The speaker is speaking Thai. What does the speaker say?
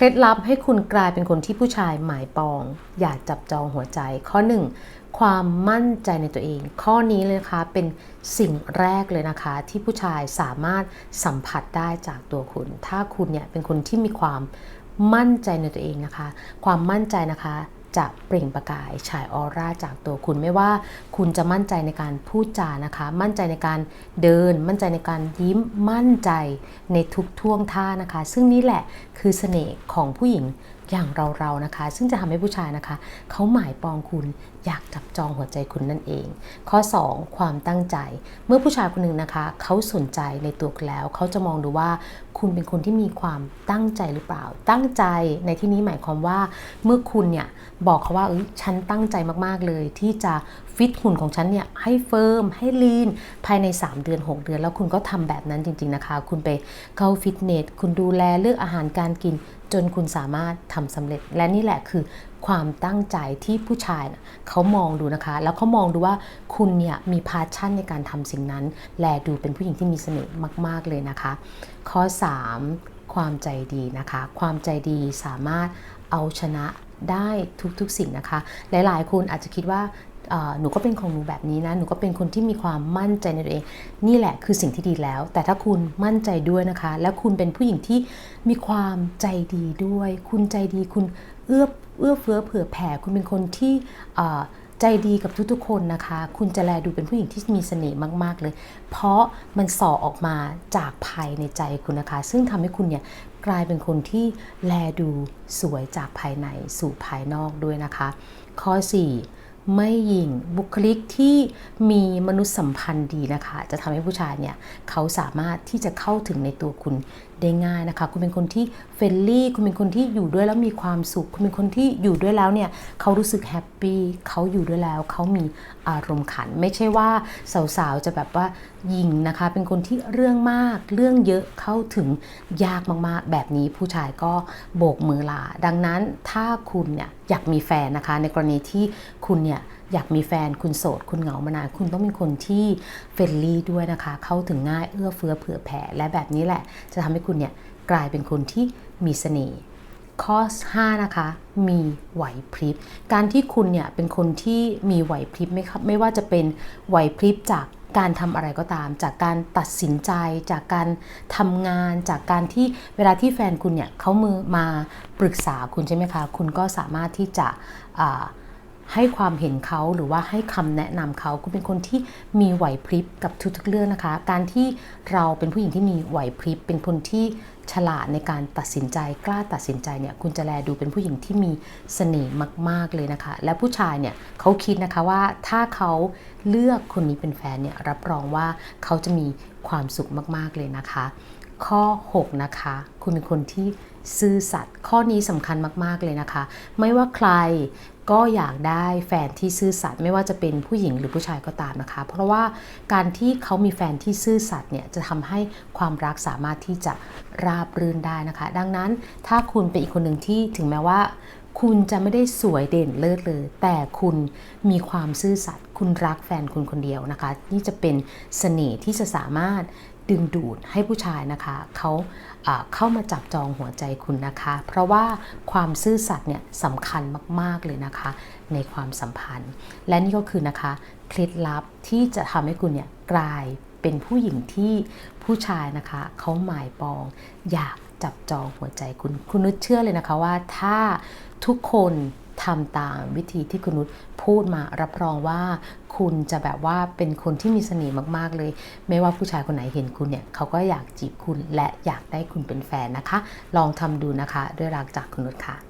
เคล็ดลับให้คุณกลายเป็นคนที่ผู้ชายหมายปอง อยากจับจองหัวใจ ข้อ 1 ความมั่นใจในตัวเอง ข้อนี้เลยนะคะเป็นสิ่งแรกเลยนะคะ ที่ผู้ชายสามารถสัมผัสได้จากตัวคุณ ถ้าคุณเนี่ยเป็นคนที่มีความมั่นใจในตัวเองนะคะ ความมั่นใจนะคะ จะเปล่งประกายฉายออร่าจากตัวคุณไม่ว่า คุณจะมั่นใจในการพูดจานะคะ มั่นใจในการเดิน มั่นใจในการยิ้มมั่นใจในทุกท่วงท่านะคะ ซึ่งนี่แหละคือเสน่ห์ของผู้หญิง อย่างเราๆนะคะ ซึ่งจะทำให้ผู้ชายนะคะ เขาหมายปองคุณอยากจับจองหัวใจคุณนั่นเอง ข้อ 2 ความตั้งใจ เมื่อผู้ชายคนหนึ่งนะคะเขาสนใจในตัวคุณแล้ว เขาจะมองดูว่าคุณเป็นคนที่มีความตั้งใจหรือเปล่า ตั้งใจในที่นี้หมายความว่าเมื่อคุณเนี่ยบอกเขาว่าเอ้ยฉันตั้งใจมากๆเลย ที่จะฟิตหุ่นของฉันเนี่ยให้เฟิร์มให้ลีนภายใน 3 เดือน 6 เดือน แล้วคุณก็ทำแบบนั้นจริง ๆนะคะ คุณไปเข้าฟิตเนสคุณดูแลเลือกอาหารการกิน จนคุณสามารถทำสำเร็จ และนี่แหละคือความตั้งใจที่ผู้ชายเขามองดูนะคะ แล้วเขามองดูว่าคุณเนี่ยมีพาชั่นในการทำสิ่งนั้น แลดูเป็นผู้หญิงที่มีเสน่ห์มาก ๆ เลยนะคะ ข้อ 3 ความใจดีนะคะ ความใจดีสามารถเอาชนะได้ทุกๆสิ่งนะคะ หลายๆคนอาจจะคิดว่า หนูก็เป็นของหนูแบบนี้นะ หนูก็เป็นคนที่มีความมั่นใจในตัวเอง นี่แหละคือสิ่งที่ดีแล้ว แต่ถ้าคุณมั่นใจด้วยนะคะ และคุณเป็นผู้หญิงที่มีความใจดีด้วย คุณใจดี คุณเอื้อเอื้อเฟื้อเผื่อแผ่ คุณเป็นคนที่ใจดีกับทุกๆ คนนะคะ คุณจะแลดูเป็นผู้หญิงที่มีเสน่ห์มากๆเลย เพราะมันส่อออกมาจากภายในใจคุณนะคะ ซึ่งทำให้คุณเนี่ยกลายเป็นคนที่แลดูสวยจากภายในสู่ภายนอกด้วยนะคะ ข้อ 4 ไม่หยิงบุคลิกที่มีมนุษยสัมพันธ์ดีนะคะ จะทำให้ผู้ชายเนี่ยเขาสามารถที่จะเข้าถึงในตัวคุณ ได้ง่ายนะคะ คุณเป็นคนที่เฟรนลี่ คุณเป็นคนที่อยู่ด้วยแล้วมีความสุข คุณเป็นคนที่อยู่ด้วยแล้วเนี่ยเขารู้สึกแฮปปี้เขาอยู่ด้วยแล้วเขามีอารมณ์ขัน ไม่ใช่ว่าสาวๆจะแบบว่ายิงนะคะ เป็นคนที่เรื่องมาก เรื่องเยอะเข้าถึงยากมากๆ แบบนี้ผู้ชายก็โบกมือลา ดังนั้นถ้าคุณเนี่ยอยากมีแฟนนะคะ ในกรณีที่คุณเนี่ย อยากมีแฟนคุณโสด คุณเหงามานานคุณต้องเป็นคนที่เฟรนลี่ด้วยนะคะ เข้าถึงง่ายเอื้อเฟื้อเผื่อแผ่และแบบนี้แหละ จะทำให้คุณเนี่ยกลายเป็นคนที่มีเสน่ห์ข้อ 5 นะคะ มีไหวพริบ การที่คุณเนี่ยเป็นคนที่มีไหวพริบไม่ครับไม่ว่าจะเป็นไหวพริบจากการทำอะไรก็ตาม จากการตัดสินใจ จากการทำงาน จากการที่เวลาที่แฟนคุณเนี่ยเขามือมาปรึกษาคุณใช่ไหมคะ คุณก็สามารถที่จะ ให้ความเห็นเขาหรือว่าให้คำแนะนำเขาคุณเป็นคนที่มีไหวพริบกับทุกๆเรื่องนะคะ การที่เราเป็นผู้หญิงที่มีไหวพริบ เป็นคนที่ฉลาดในการตัดสินใจกล้าตัดสินใจเนี่ยคุณจะแลดูเป็นผู้หญิงที่มีเสน่ห์มาก ๆเลยนะคะ และผู้ชายเนี่ยเขาคิดนะคะว่าถ้าเขาเลือกคนนี้เป็นแฟนเนี่ยรับรองว่าเขาจะมีความสุขมากๆเลยนะคะ ข้อ 6 นะคะ คุณเป็นคนที่ซื่อสัตย์ข้อนี้สำคัญมาก ๆ เลยนะคะ ไม่ว่าใคร ก็อยากได้แฟนที่ซื่อสัตย์ไม่ว่าจะเป็นผู้หญิงหรือผู้ชายก็ตามนะคะ เพราะว่าการที่เขามีแฟนที่ซื่อสัตย์เนี่ยจะทำให้ความรักสามารถที่จะราบรื่นได้นะคะ ดังนั้นถ้าคุณเป็นอีกคนหนึ่งที่ถึงแม้ว่า คุณจะไม่ได้สวยเด่นเลิศเลย แต่คุณมีความซื่อสัตย์คุณรักแฟนคุณคนเดียวนะคะ นี่จะเป็นเสน่ห์ที่จะสามารถดึงดูดให้ผู้ชายนะคะเขาเข้ามาจับจองหัวใจคุณนะคะ เพราะว่าความซื่อสัตย์เนี่ยสำคัญมาก ๆ เลยนะคะ ในความสัมพันธ์ และนี่ก็คือนะคะเคล็ดลับที่จะทำให้คุณเนี่ยกลายเป็นผู้หญิงที่ผู้ชายนะคะเขาหมายปอง อยากจับจองหัวใจคุณ คุณนุชเชื่อเลยนะคะว่าถ้า ทุกคนทำตามวิธีที่คุณนุชพูดมารับรองว่าคุณจะแบบว่าเป็นคนที่มีเสน่ห์มากๆเลย ไม่ว่าผู้ชายคนไหนเห็นคุณเนี่ยเขาก็อยากจีบคุณและอยากได้คุณเป็นแฟนนะคะ ลองทำดูนะคะ ด้วยรักจากคุณนุชค่ะ